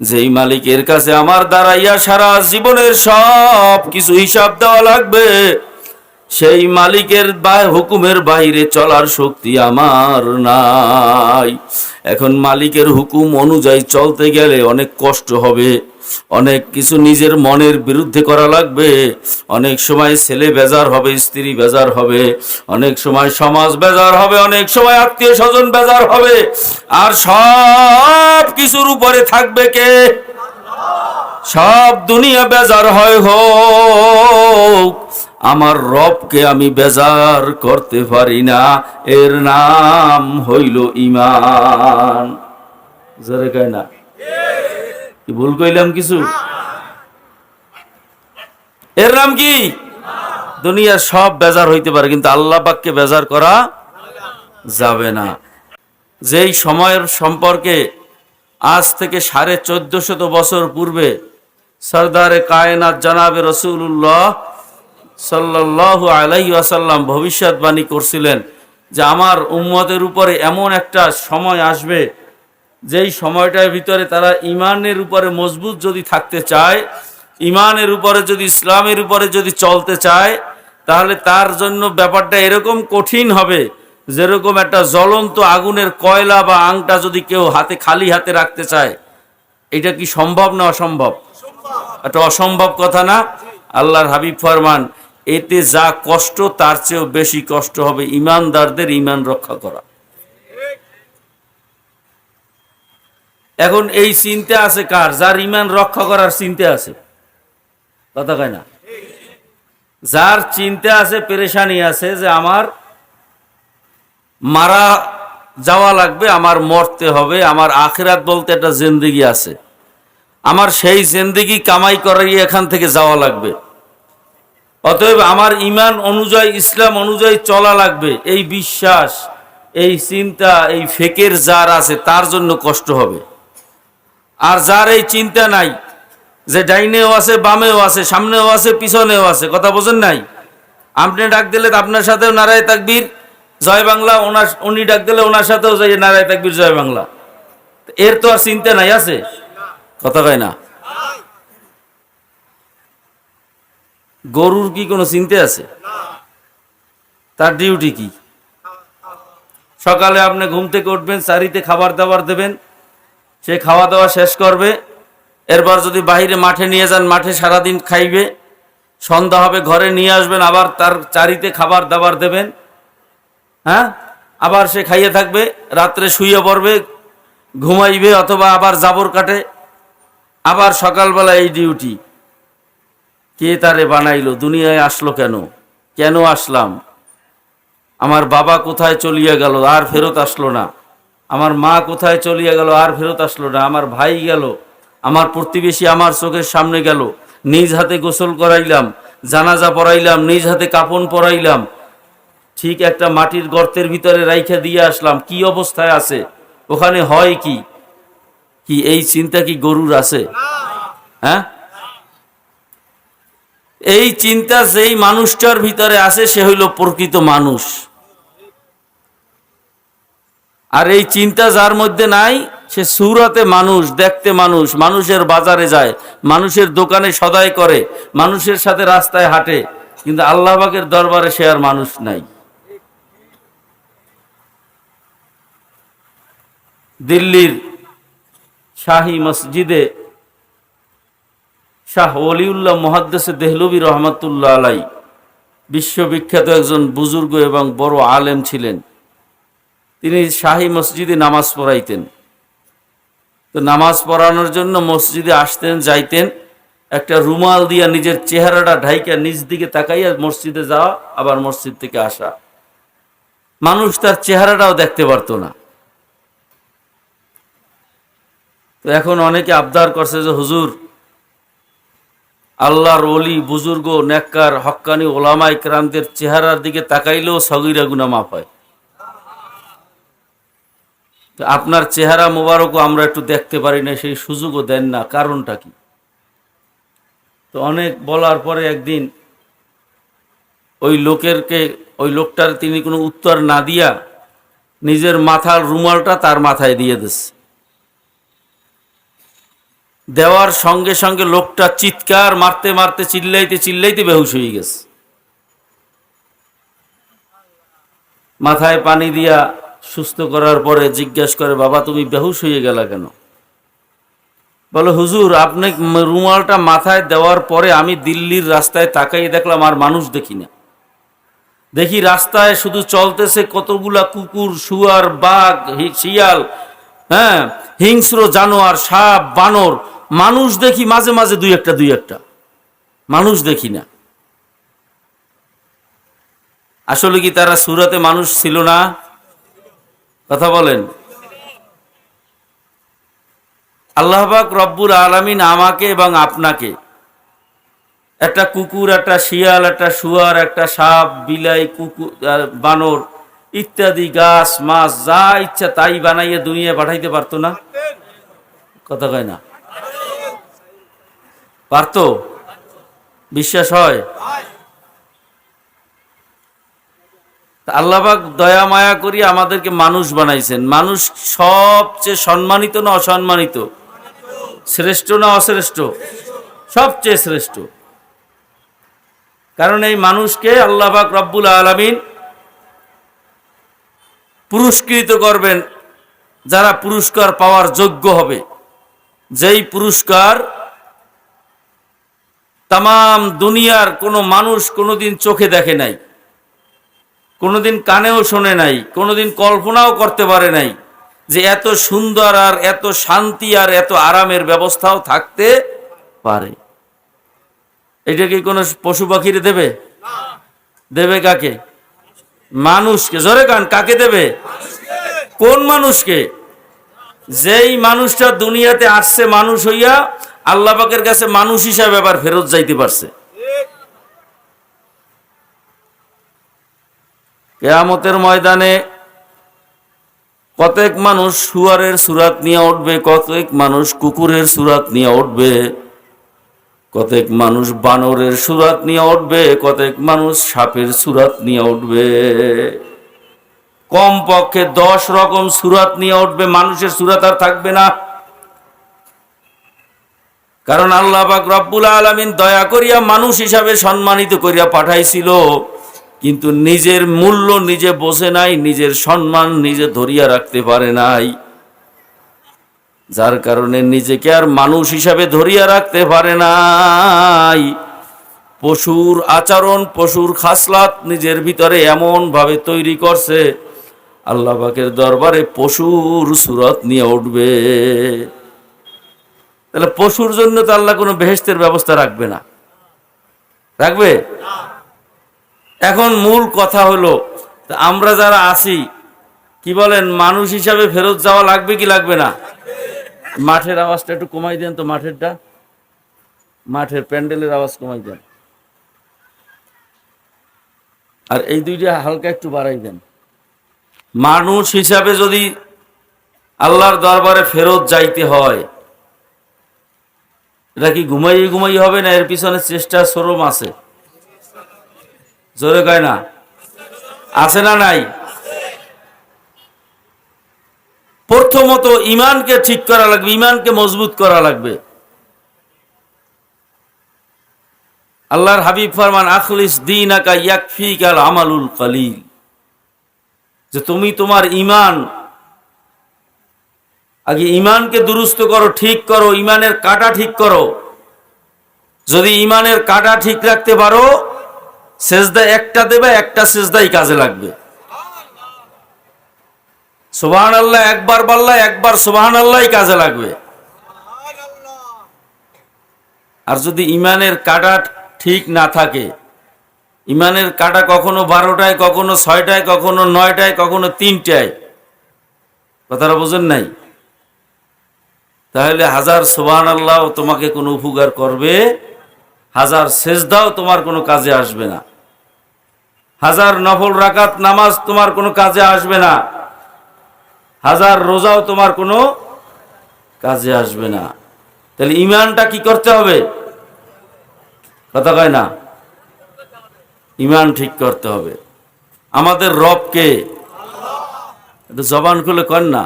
যেই মালিকের কাছে আমার দাঁড়াইয়া সারা জীবনের সব কিছু হিসাব দেওয়া লাগবে, সেই মালিকের হুকুমের বাইরে চলার শক্তি আমার নাই। এখন মালিকের হুকুম অনুযায়ী চলতে গেলে অনেক কষ্ট হবে। অনেক কিছু নিজের মনের বিরুদ্ধে করা লাগবে। অনেক সময় ছেলে বেজার হবে, স্ত্রী বেজার হবে। অনেক সময় সমাজ বেজার হবে, অনেক সময় আত্মীয় স্বজন বেজার হবে। আর সব কিছুর উপরে থাকবে কে? সব দুনিয়া বেজার হয় হোক। আমার রবকে আমি বেজার করতে পারি না। এর নাম হইল ইমান জোরে কয় না। ভুল কইলাম কিছু? এর নাম কি? দুনিয়ার সব বেজার হইতে পারে, কিন্তু আল্লাহ পাককে বেজার করা যাবে না। যেই সময়ের সম্পর্কে আজ থেকে সাড়ে চোদ্দ শত বছর পূর্বে সর্দারে কায়নাত জানাবে রসুল্লাহ সাল্লাহ আলাইহি আসাল্লাম ভবিষ্যৎবাণী করছিলেন যে আমার উম্মতের উপরে এমন একটা সময় আসবে যেই সময়টার ভিতরে তারা ইমানের উপরে মজবুত যদি থাকতে চায়, ইমানের উপরে যদি, ইসলামের উপরে যদি চলতে চায়, তাহলে তার জন্য ব্যাপারটা এরকম কঠিন হবে, যেরকম একটা জ্বলন্ত আগুনের কয়লা বা আংটা যদি কেউ হাতে, খালি হাতে রাখতে চায়। এটা কি সম্ভব না অসম্ভব? একটা অসম্ভব কথা না। আল্লাহর হাবিব ফরমান, এতে যা কষ্ট তার চেয়েও বেশি কষ্ট হবে ইমানদারদের ইমান রক্ষা করা। এখন এই চিন্তা আছে কার? যার ইমান রক্ষা করার চিন্তা আছে। কথা কয় না? যার চিন্তা আছে, পেরেশানি আছে যে আমার মারা যাওয়া লাগবে, আমার মরতে হবে, আমার আখেরাত বলতে একটা জিন্দিগি আছে। আমার সেই জিন্দিগি কামাই করাই এখান থেকে যাওয়া লাগবে। অতএব আমার ইমান অনুযায়ী, ইসলাম অনুযায়ী চলা লাগবে। এই বিশ্বাস, এই চিন্তা, এই ফেকের যার আছে, তার জন্য কষ্ট হবে। আর যার এই চিন্তা নাই, যে ডাইনেও আছে, বামেও আছে, সামনেও আছে, পিছনেও আছে, কথা বোঝেন নাই? আপনি ডাক দিলে আপনার সাথেও নারায় তাকবীর, জয় বাংলা, ওনার উনি ডাক দিলে ওনার সাথেও যাই নারায় তাকবীর, জয় বাংলা। এর তো আর চিন্তা নাই, আছে? কথা কয় না। গরুর কি কোনো চিন্তা আছে? তার ডিউটি কি? সকালে আপনি ঘুম থেকে উঠবেন চারিতে খাবার দাবার দেবেন সে খাওয়া দাওয়া শেষ করবে, এরপর যদি বাইরে মাঠে নিয়ে যান, মাঠে সারাদিন খাইবে, সন্ধ্যা হবে, ঘরে নিয়ে আসবেন, আবার তার চারিতে খাবার দাবার দেবেন হ্যাঁ? আবার সে খাইয়ে থাকবে, রাত্রে শুয়ে পড়বে, ঘুমাইবে অথবা আবার জাবর কাটে, আবার সকালবেলা এই ডিউটি। কে তারে বানাইলো? দুনিয়ায় আসলো কেন? কেন আসলাম? আমার বাবা কোথায় চলিয়া গেল? আর ফেরত আসলো না। আমার মা কোথায় চলিয়া গেল আর ফেরত আসলো না, আমার ভাই গেল, আমার প্রতিবেশী আমার চোখের সামনে গেল, নিজ হাতে গোসল করাইলাম, জানাজা পড়াইলাম, নিজ হাতে কাপন পরাইলাম, ঠিক একটা মাটির গর্তের ভিতরে রাইখা দিয়ে আসলাম, কি অবস্থায় আছে, ওখানে হয় কি? কি এই চিন্তা কি গরুর আছে? হ্যাঁ? এই চিন্তা যেই মানুষটার ভিতরে আছে, সে হইল প্রকৃত মানুষ। আর এই চিন্তা যার মধ্যে নাই, সে সুরাতে মানুষ, দেখতে মানুষ, মানুষের বাজারে যায়, মানুষের দোকানে সদাই করে, মানুষের সাথে রাস্তায় হাঁটে, কিন্তু আল্লাহবাকের দরবারে সে আর মানুষ নাই। দিল্লির শাহী মসজিদে শাহ অলিউল্লাহ মহাদ্দেসে দেহলবী রহমতুল্লাহ আলাই বিশ্ববিখ্যাত একজন বুজুর্গ এবং বড় আলেম ছিলেন। তিনি শাহী মসজিদে নামাজ পড়াইতেন। তো নামাজ পড়ানোর জন্য মসজিদে আসতেন, যাইতেন, একটা রুমাল দিয়া নিজের চেহারাটা ঢাইকা নিজ দিকে তাকাইয়া মসজিদে যাওয়া, আবার মসজিদ থেকে আসা। মানুষ তার চেহারাটাও দেখতে পারতো না। তো এখন অনেকে আবদার করছে যে, হুজুর, আল্লাহর অলি বুজুর্গ, নেককার, হক্কানি ওলামা ইকরামদের চেহারার দিকে তাকাইলেও সগিরা গুনা মাপ হয়। আপনার চেহারা মোবারকও আমরা একটু দেখতে পারি না, সেই সুযোগও দেন না। কারণটা কি? তো অনেক বলার পরে একদিন ওই লোকেরকে, ওই লোকটার তিনি কোনো উত্তর না দিয়া নিজের মাথার রুমালটা তার মাথায় দিয়ে দিচ্ছে দেওয়ার সঙ্গে সঙ্গে লোকটা চিৎকার মারতে মারতে চিল্লাইতে চিল্লাইতে বেহুশ হয়ে গেছে। মাথায় পানি দিয়া সুস্থ করার পরে জিজ্ঞেস করে, বাবা, তুমি বেহুশ হয়ে গেলা কেন? বলে, হুজুর, আপনি রুমালটা মাথায় দেওয়ার পরে আমি দিল্লির রাস্তায় তাকাই দেখলাম আর মানুষ দেখি না। দেখি রাস্তায় শুধু চলতেছে কতগুলা কুকুর, শুয়ার, বাঘ শিয়াল হ্যাঁ হিংস্র জানোয়ার, সাপ, বানর। মানুষ দেখি মাঝে মাঝে দুই একটা দুই একটা। মানুষ দেখি না। আসলে কি তারা সুরাতে মানুষ ছিল না? কথা বলেন। আল্লাহবাক রব্বুর আলমিন আমাকে এবং আপনাকে একটা কুকুর, একটা শিয়াল, একটা শুয়ার, একটা সাপ, বিলাই, কুকুর বানর ইত্যাদি, গাছ, মাছ, যা ইচ্ছা তাই বানাইয়ে দুনিয়া পাঠাইতে পারতো না? কথা কয় না? পারতো? বিশ্বাস হয় তা আল্লাহবাক দয়া, মায়া করি আমাদেরকে মানুষ বানাইছেন। মানুষ সবচেয়ে সম্মানিত না অসম্মানিত? শ্রেষ্ঠ না অশ্রেষ্ঠ? সবচেয়ে শ্রেষ্ঠ। কারণ এই মানুষকে আল্লাহবাক রব্বুল আলমিন পুরস্কৃত করবেন। যারা পুরস্কার পাওয়ার যোগ্য হবে। যেই পুরস্কার তাম, দুনিয়ার কোনো মানুষ কোনোদিন চোখে দেখে নাই। কোনোদিন কানেও শোনে নাই, কোনোদিন কল্পনাও করতে পারে নাই যে এত সুন্দর আর এত শান্তি আর এত আরামের ব্যবস্থাও থাকতে পারে। এটা কি কোনো পশু পাখিরে দেবে? দেবে কাকে? মানুষকে। জোরে কান, কাকে দেবে? কোন মানুষকে? যেই মানুষটা দুনিয়াতে আসছে মানুষ হইয়া আল্লাহ পাকের কাছে মানুষ হিসাবে আবার ফেরত যাইতে পারছে। কেয়ামতের ময়দানে কতক মানুষ শুয়ারের সুরাত নিয়ে উঠবে, কতক মানুষ কুকুরের সুরাত নিয়ে উঠবে, কতক মানুষ বানরের সুরাত নিয়ে উঠবে, কতক মানুষ সাপের সুরাত নিয়ে উঠবে। কম পক্ষে দশ রকম সুরাত নিয়ে উঠবে, মানুষের সুরাত আর থাকবে না। কারণ আল্লাহ পাক রব্বুল আলমিন দয়া করিয়া মানুষ হিসাবে সম্মানিত করিয়া পাঠাইছিল। কিন্তু নিজের মূল্য নিজে বোঝে নাই, নিজের সম্মান নিজে ধরিয়া রাখতে পারে নাই। যার কারণে নিজেকে আর মানুষ হিসাবে ধরিয়া রাখতে পারে নাই। পশুর আচরণ, পশুর খাসলাত নিজের ভিতরে এমন ভাবে তৈরি করছে, আল্লাহ পাকের দরবারে পশুর সুরত নিয়ে উঠবে। তাহলে পশুর জন্য তো আল্লাহ কোনো বেহেস্তের ব্যবস্থা রাখবে না। রাখবে? এখন মূল কথা হলো আমরা যারা আছি, কি বলেন, মানুষ হিসাবে ফেরত যাওয়া লাগবে কি লাগবে না? মাঠের আওয়াজটা একটু কমাই দেন তো মাঠেরটা। মাঠের প্যান্ডেলের আওয়াজ কমাই দেন। আর এই দুইটা হালকা একটু বাড়াই দেন। মানুষ হিসাবে যদি আল্লাহর দরবারে ফেরত যাইতে হয়, এটা কি ঘুমাইয়ে ঘুমাই হবে না এর পিছনে চেষ্টা, শ্রম আছে? জোরে কয় না? আছে না নাই? প্রথমত ইমানকে ঠিক করা লাগবে, ইমানকে মজবুত করা লাগবে। আল্লাহর হাবিব ফরমান, আখলিস দিন আকা ইয়াকফিকাল আমালুল কালিল। যে তুমি তোমার ইমান, আগে ইমানকে দুরুস্ত করো, ঠিক করো, ইমানের কাটা ঠিক করো। যদি ইমানের কাটা ঠিক রাখতে পারো সেজদা একটা দেবে, একটা সেজদাই কাজে লাগবে। সুবাহান আল্লাহ একবার বললা একবার সুবাহান আল্লাহ কাজে লাগবে। আর যদি ইমানের কাটা ঠিক না থাকে, ইমানের কাটা কখনো বারোটায়, কখনো ছয়টায়, কখনো নয়টায়, কখনো তিনটায়, কথাটা বোঝেন নাই? তাহলে হাজার সুবাহান আল্লাহ তোমাকে কোনো উপকার করবে, হাজার সেজদাও তোমার কোনো কাজে আসবে না। হাজার নফল রাকাত নামাজ তোমার কোনো কাজে আসবে না। হাজার রোজাও তোমার কোনো কাজে আসবে না। তাহলে ইমানটা কি করতে হবে? কথা কয় না। ইমান ঠিক করতে হবে। আমাদের রবকে জবান খুলে কর না।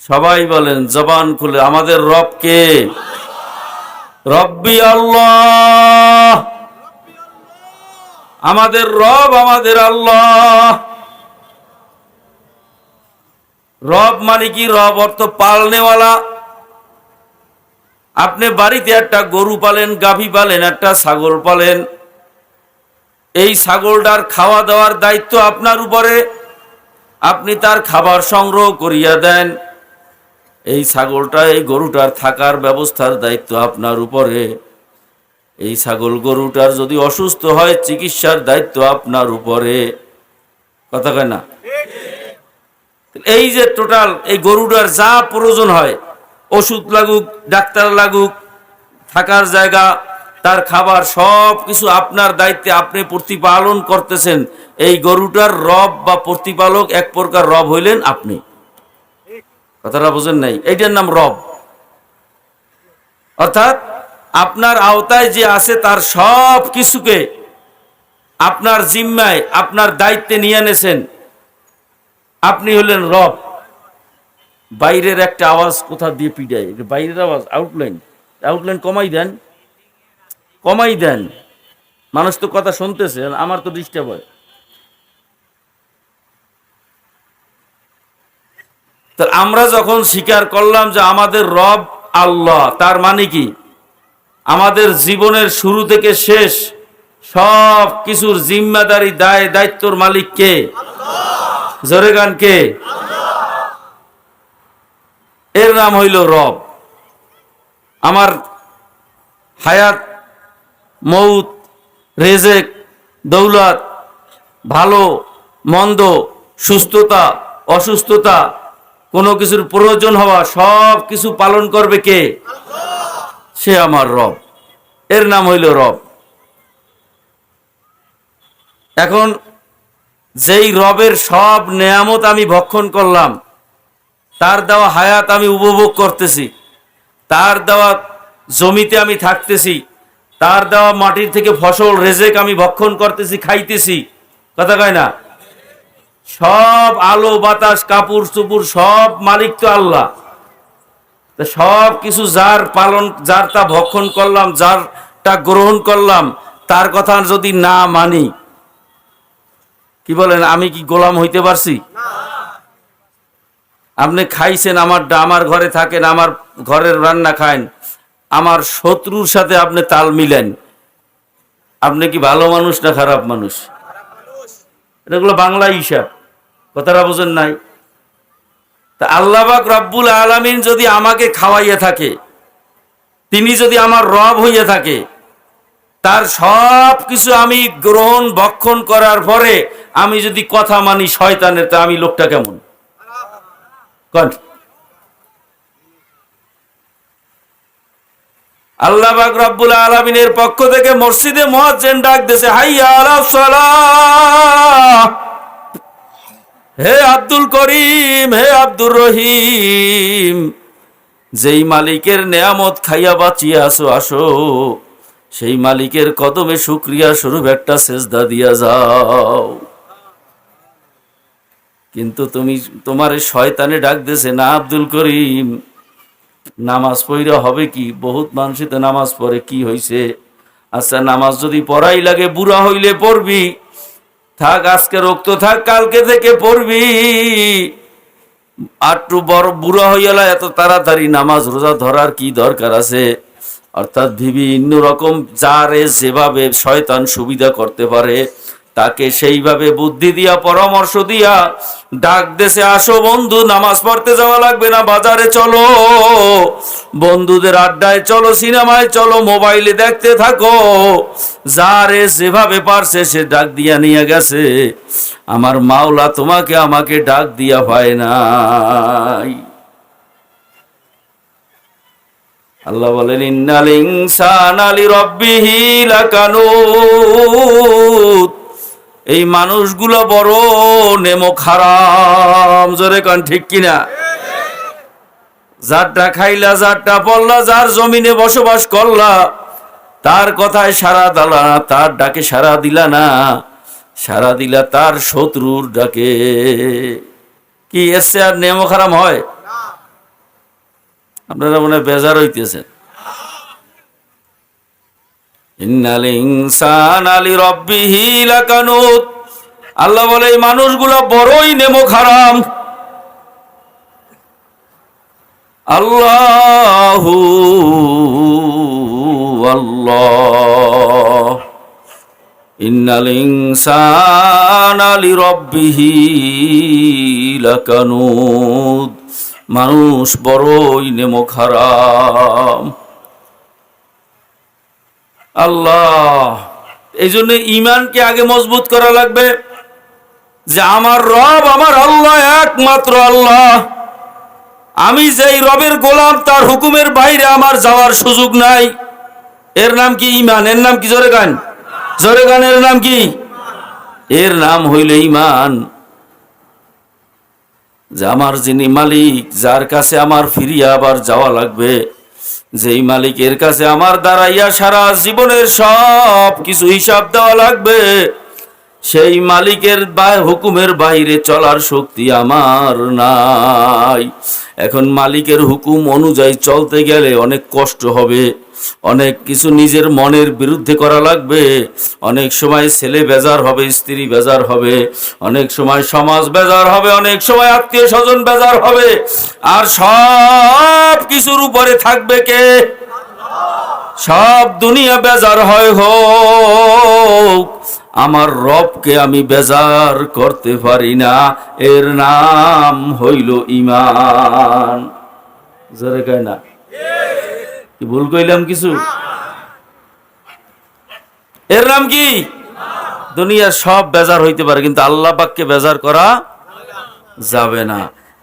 সবাই বলেন, জবান খুলে। আমাদের রব কে রব্বি আল্লাহ। আমাদের রব আমাদের আল্লাহ। রব মানে কি? রব অর্থ পালনেওয়ালা। আপনি বাড়িতে একটা গরু পালেন, গাভী পালেন, একটা ছাগল পালেন। এই ছাগলটার খাওয়া দাওয়ার দায়িত্ব আপনার উপরে। আপনি তার খাবার সংগ্রহ করিয়া দেন। এই ছাগলটা, এই গরুটার থাকার ব্যবস্থার দায়িত্ব আপনার উপরে। এই ছাগল গরুটার যদি অসুস্থ হয়, চিকিৎসার দায়িত্ব আপনার উপরে। কথা কয় না? এই যে টোটাল এই গরুটার যা প্রয়োজন হয়, ওষুধ লাগুক, ডাক্তার লাগুক, থাকার জায়গা, তার খাবার সব কিছু আপনার দায়িত্বে আপনি প্রতিপালন করতেছেন। এই গরুটার রব বা প্রতিপালক এক প্রকার রব হইলেন আপনি। কথাটা বোঝেন নাই? এইটার নাম রব। অর্থাৎ আপনার আওতায় যে আছে তার সব কিছুকে আপনার জিম্মায়, আপনার দায়িত্বে নিয়ে এনেছেন। আপনি হলেন রব। বাইরের একটা আওয়াজ কোথা দিয়ে এটা বাইরের আওয়াজ আউটলাইন আউটলাইন কমাই দেন। কমাই দেন। মানুষ তো কথা শুনতেছে, আমার তো ডিস্টার্ব হয়। আমরা যখন স্বীকার করলাম যে আমাদের রব আল্লাহ, তার মানে কি? আমাদের জীবনের শুরু থেকে শেষ সব কিছুর জিম্মাদারি দায় দায়িত্বর মালিক কে? জোরে গান কে? এর নাম হইল রব। আমার হায়াত মৌত রেজেক দৌলত ভালো মন্দ সুস্থতা অসুস্থতা কোনো কিছুর প্রয়োজন হওয়া সব কিছু পালন করবে কে? সে আমার রব। এর নাম হইল রব। এখন যেই রবের সব নেয়ামত আমি ভক্ষণ করলাম, তার দেওয়া হায়াত আমি উপভোগ করতেছি, তার দেওয়া জমিতে আমি থাকতেছি, তার দেওয়া মাটির থেকে ফসল, রেজেক আমি ভক্ষণ করতেছি, খাইতেছি, কথা কয় না? সব আলো, বাতাস কাপড় চুপুর সব মালিক তো আল্লাহ। সব কিছু যার পালন, যার তা ভক্ষণ করলাম, যারটা গ্রহণ করলাম, তার কথা যদি না মানি, কি বলেন, আমি কি গোলাম হইতে পারছি? আপনি খাইছেন আমার আমার ঘরে থাকেন, আমার ঘরের রান্না খান, আমার শত্রুর সাথে আপনি তাল মিলেন। আপনি কি ভালো মানুষ না খারাপ মানুষ? এগুলো বাংলা হিসাব। কথাটা বোঝেন নাই? তা আল্লাহবাক রব্বুল আলমিন যদি আমাকে খাওয়াইয়া থাকে, তিনি যদি আমার রব হইয়া থাকে, তার সব কিছু আমি গ্রহণ ভক্ষণ করার পরে আমি যদি কথা মানি শয়তানের, তা আমি লোকটা কেমন? আল্লাহ পাক রব্বুল আলমিনের পক্ষ থেকে মসজিদে মহাজেন ডাক দিয়েছে, হাইয়া আলা সালাহ। হে আব্দুল করিম, হে আব্দুর রহিম, যেই মালিকের নেয়ামত খাইয়া বাঁচিয়ে আসো আসো। সেই মালিকের কদমে শুক্রিয়া স্বরূপ একটা সেজদা দিয়া যাও। কিন্তু তুমি তোমার শয়তানে ডাক না আব্দুল করিম, নামাজ পড়া হবে কি? বহুত মানুষই তো নামাজ পড়ে, কি হইছে? আচ্ছা নামাজ যদি পড়াই লাগে, বুড়া হইলে পড়বি। থাক, আজকে রক্ত থাক, কালকে থেকে পড়বি। আটটু বড় বুড়া হইয়ালা এত তাড়াতাড়ি নামাজ, রোজা ধরার কি দরকার আছে? অর্থাৎ বিভিন্ন রকম যারে যেভাবে শয়তান সুবিধা করতে পারে, তাকে সেইভাবে বুদ্ধি দিয়া, পরামর্শ দিয়া, ডাক দেশে আসো বন্ধু, নামাজ পড়তে যাওয়া লাগবে না, বাজারে চলো। বন্ধুদের আড্ডায় চলো, সিনেমায় চলো, মোবাইলে দেখতে থাকো। যারে যেভাবে পারছে, সে ডাক দিয়া নিয়ে গেছে। আমার মাওলা তোমাকে আমাকে ডাক দিয়া পায় নাই। আল্লাহ বলেন, ইন্নাল ইনসানা লিরাব্বিহি লাকানুত। এই মানুষগুলো বড়, নেমো খারাম। জোরে কান, ঠিক কিনা? যারটা খাইলা, যারটা পড়লা, যার জমিনে বসবাস করলা, তার কথায় সারা দালা, তার ডাকে সারা দিলা না সারা দিলা তার শত্রুর ডাকে। কি এসছে আর নেমো খারাম হয়? আপনারা মনে বেজার হইতেছেন। আল্লাহ বলে, এই মানুষগুলো বড়ই নেমো খারাম আল্লাহু আল্লাহ। ইন্নাল ইনসানা লিরাব্বিহি মানুষ বড়ই নেমো খারাম আল্লাহ এই জন্য ইমানকে আগে মজবুত করা লাগবে যে আমার রব, আমার আল্লাহ, একমাত্র আল্লাহ। আমি যেই রবের গোলাম, তার হুকুমের বাইরে আমার যাওয়ার সুযোগ নাই। এর নাম কি ইমান এর নাম কি? জোরে গান। জোরে গান, এর নাম কি? এর নাম হইল ইমান যে আমার যিনি মালিক, যার কাছে আমার ফিরিয়া আবার যাওয়া লাগবে, যেই মালিকের কাছে আমার দাঁড়াইয়া সারা জীবনের সব কিছু হিসাব দেওয়া লাগবে সেই মালিকের হুকুমের বাইরে চলার শক্তি আমার নাই। এখন মালিকের হুকুম অনুযায়ী চলতে গেলে অনেক কষ্ট হবে। অনেক কিছু নিজের মনের বিরুদ্ধে করা লাগবে। অনেক সময় ছেলে বেজার হবে, স্ত্রী বেজার হবে। অনেক সময় সমাজ বেজার হবে, অনেক সময় আত্মীয় স্বজন বেজার হবে। আর সব কিছুর উপরে থাকবে কে? সব দুনিয়া বেজার হয় হোক। আমার রবকে আমি বেজার করতে পারি না। এর নাম হইল ইমান না? কি ভুল কইলাম কিছু? এর নাম কি? দুনিয়ার সব বেজার হইতে পারে, কিন্তু আল্লাহ পাককে বেজার করা যাবে না।